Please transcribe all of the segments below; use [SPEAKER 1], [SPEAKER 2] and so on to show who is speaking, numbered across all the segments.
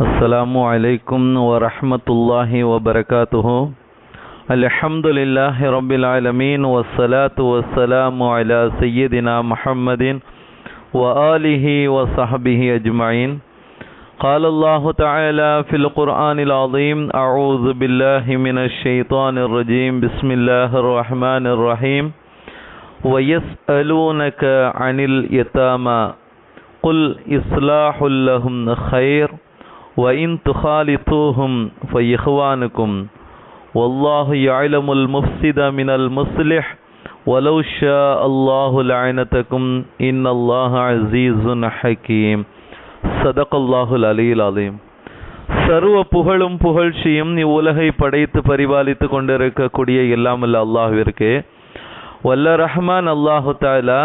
[SPEAKER 1] السلام عليكم ورحمة الله وبركاته. الحمد لله رب العالمين والصلاة والسلام على سيدنا محمد وآله وصحبه أجمعين قال الله تعالى في القرآن العظيم أعوذ بالله من الشيطان الرجيم بسم الله الرحمن الرحيم ويسألونك عن اليتامى قل إصلاح لهم خير وإن تخالطوهم فإخوانكم والله يعلم المفسد من المصلح ولو شاء الله لعنتكم إن الله عزيز حكيم صدق الله العلي العظيم சர்வ புகழும் புகழ்ச்சியும் இவ்வுலகை படைத்து பரிபாலித்து கொண்டிருக்கக்கூடிய எல்லாமல்ல அல்லாஹ்விற்கு வல்ல ரஹ்மான் அல்லாஹு தாலா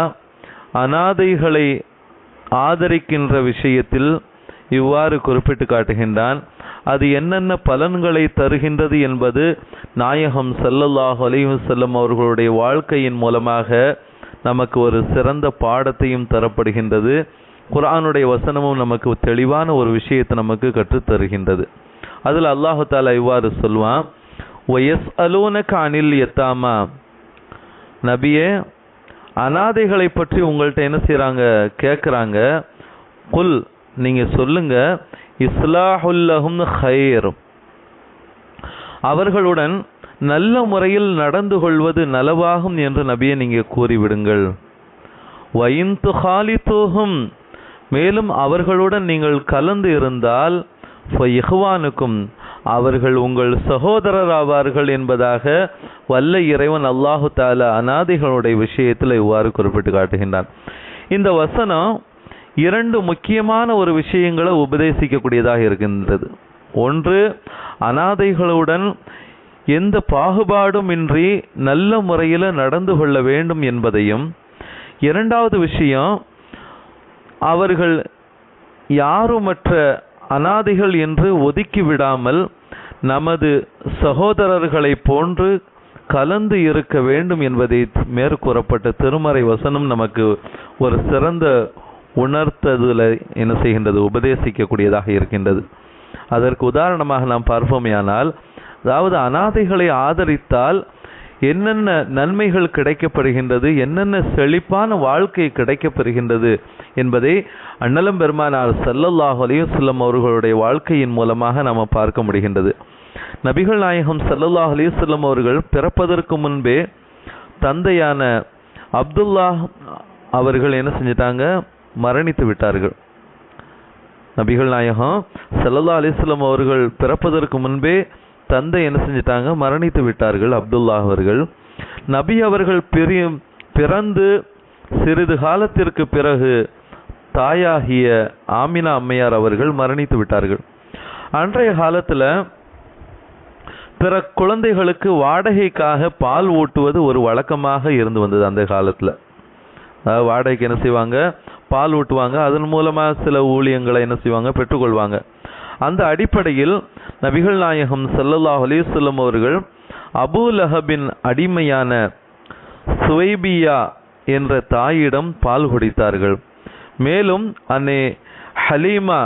[SPEAKER 1] அனாதைகளை ஆதரிக்கின்ற விஷயத்தில் இவ்வாறு குறிப்பிட்டு காட்டுகின்றான் அது என்னென்ன பலன்களை தருகின்றது என்பது நாயகம் ஸல்லல்லாஹு அலைஹி அவர்களுடைய வாழ்க்கையின் மூலமாக நமக்கு ஒரு சிறந்த பாடத்தையும் தரப்படுகின்றது. குரானுடைய வசனமும் நமக்கு தெளிவான ஒரு விஷயத்தை நமக்கு கற்றுத் தருகின்றது. அதில் அல்லாஹு தாலா இவ்வாறு சொல்வான் ஒயஸ் அலூனக அனில் எத்தாமா நபியே அனாதைகளை பற்றி உங்கள்கிட்ட என்ன செய்கிறாங்க கேட்குறாங்க குல் நீங்கள் சொல்லுங்க இஸ்லாஹுல்லஹும் ஹயர் அவர்களுடன் நல்ல முறையில் நடந்து கொள்வது நலவாகும் என்று நபியை நீங்கள் கூறிவிடுங்கள். வயின்து ஹாலித்தோகும் மேலும் அவர்களுடன் நீங்கள் கலந்து இருந்தால் இஹ்வானுக்கும் அவர்கள் உங்கள் சகோதரர் ஆவார்கள் என்பதாக வல்ல இறைவன் அல்லாஹு தாலா அனாதைகளுடைய விஷயத்தில் இவ்வாறு குறிப்பிட்டு காட்டுகின்றான். இந்த வசனம் இரண்டு முக்கியமான ஒரு விஷயங்களை உபதேசிக்கக்கூடியதாக இருக்கின்றது. ஒன்று அனாதைகளுடன் எந்த பாகுபாடும் இன்றி நல்ல முறையில் நடந்து கொள்ள வேண்டும் என்பதையும். இரண்டாவது விஷயம் அவர்கள் யாருமற்ற அனாதைகள் என்று ஒதுக்கி விடாமல் நமது சகோதரர்களை போன்று கலந்து இருக்க வேண்டும் என்பதை மேற்கூறப்பட்ட திருமறை வசனம் நமக்கு ஒரு சிறந்த உணர்த்ததில் என்ன செய்கின்றது? உபதேசிக்கக்கூடியதாக இருக்கின்றது. அதற்கு உதாரணமாக நாம் பார்ப்போமேயானால் அதாவது அனாதைகளை ஆதரித்தால் என்னென்ன நன்மைகள் கிடைக்கப்படுகின்றது என்னென்ன செழிப்பான வாழ்க்கை கிடைக்கப்பெறுகின்றது என்பதை அண்ணலம் பெருமானார் சல்லல்லாஹு அலையுசல்லம் அவர்களுடைய வாழ்க்கையின் மூலமாக நாம் பார்க்க முடிகின்றது. நபிகள் நாயகம் சல்லல்லாஹ் அலையுசல்லம் அவர்கள் பிறப்பதற்கு முன்பே தந்தையான அப்துல்லா அவர்கள் என்ன செஞ்சிட்டாங்க? மரணித்து விட்டார்கள். நபிகள் நாயகம் சல்லல்லா அலிஸ்லாம் அவர்கள் பிறப்பதற்கு முன்பே தந்தை என்ன செஞ்சிட்டாங்க? மரணித்து விட்டார்கள். அப்துல்லா அவர்கள். நபி அவர்கள் பெரிய பிறந்து சிறிது காலத்திற்கு பிறகு தாயாகிய ஆமினா அம்மையார் அவர்கள் மரணித்து விட்டார்கள். அன்றைய காலத்தில் பிற குழந்தைகளுக்கு வாடகைக்காக பால் ஊட்டுவது ஒரு வழக்கமாக இருந்து வந்தது அந்த காலத்தில். அதாவது வாடகைக்கு என்ன செய்வாங்க? பால் ஊட்டுவாங்க. அதன் மூலமாக சில ஊழியங்களை என்ன செய்வாங்க? பெற்றுக்கொள்வாங்க. அந்த அடிப்படையில் நபிகள் நாயகம் சல்லல்லாஹ் அலிசல்லம் அவர்கள் அபு லஹபின் அடிமையான சுவைபியா என்ற தாயிடம் பால் குடித்தார்கள். மேலும் அன்னை ஹலீமா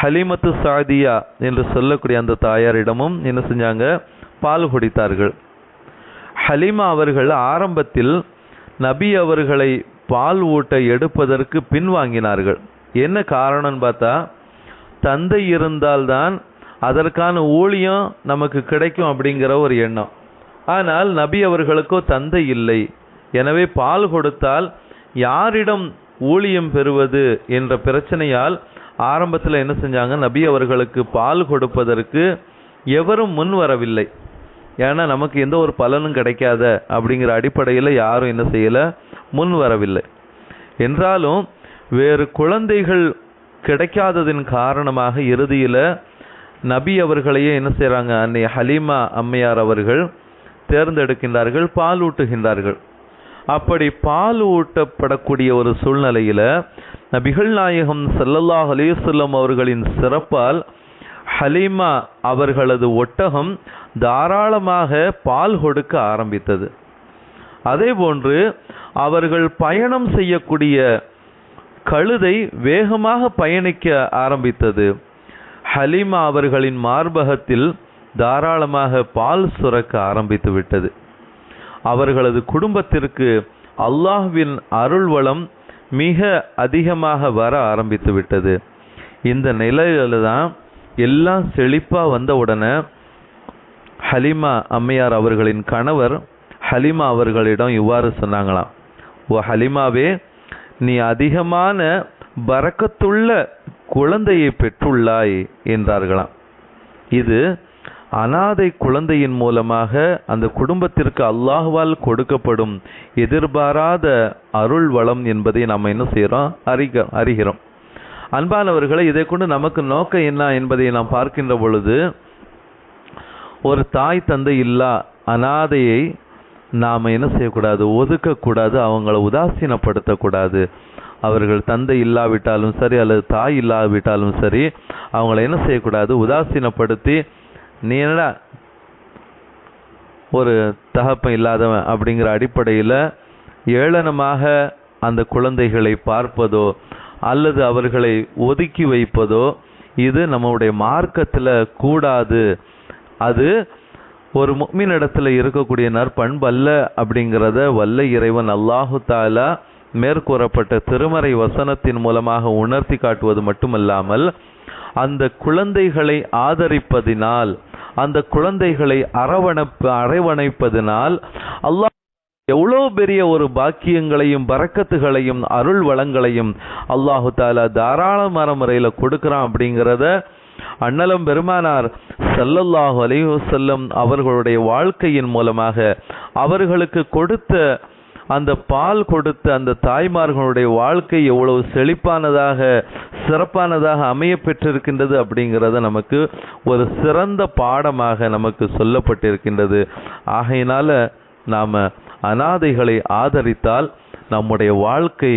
[SPEAKER 1] ஹலீமத்து சாதியா என்று சொல்லக்கூடிய அந்த தாயாரிடமும் என்ன செஞ்சாங்க? பால் குடித்தார்கள். ஹலீமா அவர்கள் ஆரம்பத்தில் நபி அவர்களை பால் ஊட்ட எடுப்பதற்கு பின்வாங்கினார்கள். என்ன காரணம்னு பார்த்தா தந்தை இருந்தால்தான் அதற்கான ஊழியம் நமக்கு கிடைக்கும் அப்படிங்கிற ஒரு எண்ணம். ஆனால் நபி அவர்களுக்கோ தந்தை இல்லை. எனவே பால் கொடுத்தால் யாரிடம் ஊழியம் பெறுவது என்ற பிரச்சனையால் ஆரம்பத்தில் என்ன செஞ்சாங்க? நபி அவர்களுக்கு பால் கொடுப்பதற்கு எவரும் முன் வரவில்லை. ஏன்னா நமக்கு எந்த ஒரு பலனும் கிடைக்காத அப்படிங்கிற அடிப்படையில் யாரும் என்ன செய்யலை? முன் வரவில்லை. என்றாலும் வேறு குழந்தைகள் கிடைக்காததின் காரணமாக இறுதியில் நபி அவர்களையே என்ன செய்கிறாங்க அன்னை ஹலீமா அம்மையார் அவர்கள் தேர்ந்தெடுக்கின்றார்கள் பால் ஊட்டுகின்றார்கள். அப்படி பால் ஊட்டப்படக்கூடிய ஒரு சூழ்நிலையில் நபிகள் நாயகம் சல்லல்லாஹ் அலிசல்லம் அவர்களின் சிறப்பால் ஹலீமா அவர்களது ஒட்டகம் தாராளமாக பால் கொடுக்க ஆரம்பித்தது. அதே போன்று அவர்கள் பயணம் செய்யக்கூடிய கழுதை வேகமாக பயணிக்க ஆரம்பித்தது. ஹலீமா அவர்களின் மார்பகத்தில் தாராளமாக பால் சுரக்க ஆரம்பித்து விட்டது. அவர்களது குடும்பத்திற்கு அல்லாஹ்வின் அருள்வளம் மிக அதிகமாக வர ஆரம்பித்து விட்டது. இந்த நிலையில தான் எல்லாம் செழிப்பாக வந்த உடனே ஹலிமா அம்மையார் அவர்களின் கணவர் ஹலிமா அவர்களிடம் இவ்வாறு சொன்னாங்களாம். ஓ ஹலிமாவே நீ அதிகமான பறக்கத்துள்ள குழந்தையை பெற்றுள்ளாய் என்றார்களாம். இது அனாதை குழந்தையின் மூலமாக அந்த குடும்பத்திற்கு அல்லாஹ்வால் கொடுக்கப்படும் எதிர்பாராத அருள் வளம் என்பதை நாம் என்ன செய்கிறோம் அறிக அறிகிறோம். அன்பானவர்களை இதை கொண்டு நமக்கு நோக்கம் என்ன என்பதை நாம் பார்க்கின்ற பொழுது ஒரு தாய் தந்தை இல்லா அனாதையை நாம் என்ன செய்யக்கூடாது? ஒதுக்கக்கூடாது. அவங்கள உதாசீனப்படுத்தக்கூடாது. அவர்கள் தந்தை இல்லாவிட்டாலும் சரி அல்லது தாய் இல்லாவிட்டாலும் சரி அவங்கள என்ன செய்யக்கூடாது? உதாசீனப்படுத்தி நீ என்னடா ஒரு தகப்பன் இல்லாதவன்? அப்படிங்கிற அடிப்படையில் ஏளனமாக அந்த குழந்தைகளை பார்ப்பதோ அல்லது அவர்களை ஒதுக்கி வைப்பதோ இது நம்முடைய மார்க்கத்தில் கூடாது. அது ஒரு முக்மினிடத்தில் இருக்கக்கூடிய நற்பண்பு அல்ல அப்படிங்கிறத வல்ல இறைவன் அல்லாஹு தாலா மேற்கூறப்பட்ட திருமறை வசனத்தின் மூலமாக உணர்த்தி காட்டுவது மட்டுமல்லாமல் அந்த குழந்தைகளை ஆதரிப்பதினால் அந்த குழந்தைகளை அரவணைப்பு அரவணைப்பதினால் அல்லாஹ் எவ்வளோ பெரிய ஒரு பாக்கியங்களையும் பறக்கத்துகளையும் அருள் வளங்களையும் அல்லாஹு தாலா தாராளமான முறையில் கொடுக்குறான் அப்படிங்கிறத அண்ணலம் பெருமானார் சல்லல்லாஹு அலிஹசல்லம் அவர்களுடைய வாழ்க்கையின் மூலமாக அவர்களுக்கு கொடுத்த அந்த பால் கொடுத்த அந்த தாய்மார்களுடைய வாழ்க்கை எவ்வளவு செழிப்பானதாக சிறப்பானதாக அமைய பெற்றிருக்கின்றது அப்படிங்கிறத நமக்கு ஒரு சிறந்த பாடமாக நமக்கு சொல்லப்பட்டிருக்கின்றது. ஆகையினால நாம் அனாதைகளை ஆதரித்தால் நம்முடைய வாழ்க்கை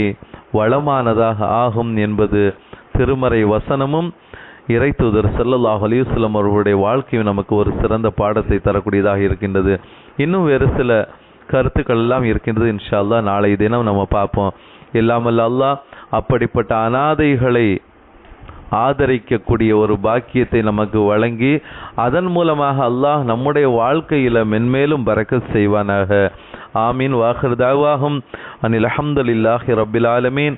[SPEAKER 1] வளமானதாக ஆகும் என்பது திருமறை வசனமும் இறை தூதர் செல்லல்லாஹ் அலைஹி அவர்களுடைய வாழ்க்கையும் நமக்கு ஒரு சிறந்த பாடத்தை தரக்கூடியதாக இருக்கின்றது. இன்னும் வேறு சில கருத்துக்கள் எல்லாம் இருக்கின்றது. இன்ஷா அல்லாஹ் நாளை தினம் நம்ம பார்ப்போம். இல்லாமல் அல்லாஹ் அப்படிப்பட்ட அனாதைகளை ஆதரிக்கக்கூடிய ஒரு பாக்கியத்தை நமக்கு வழங்கி அதன் மூலமாக அல்லாஹ் நம்முடைய வாழ்க்கையில் மென்மேலும் பறக்க செய்வானாக. ஆமீன். வாஹர் தாவாகும் அனில் அஹமதுல்லாஹி ரபில் ஆலமீன்.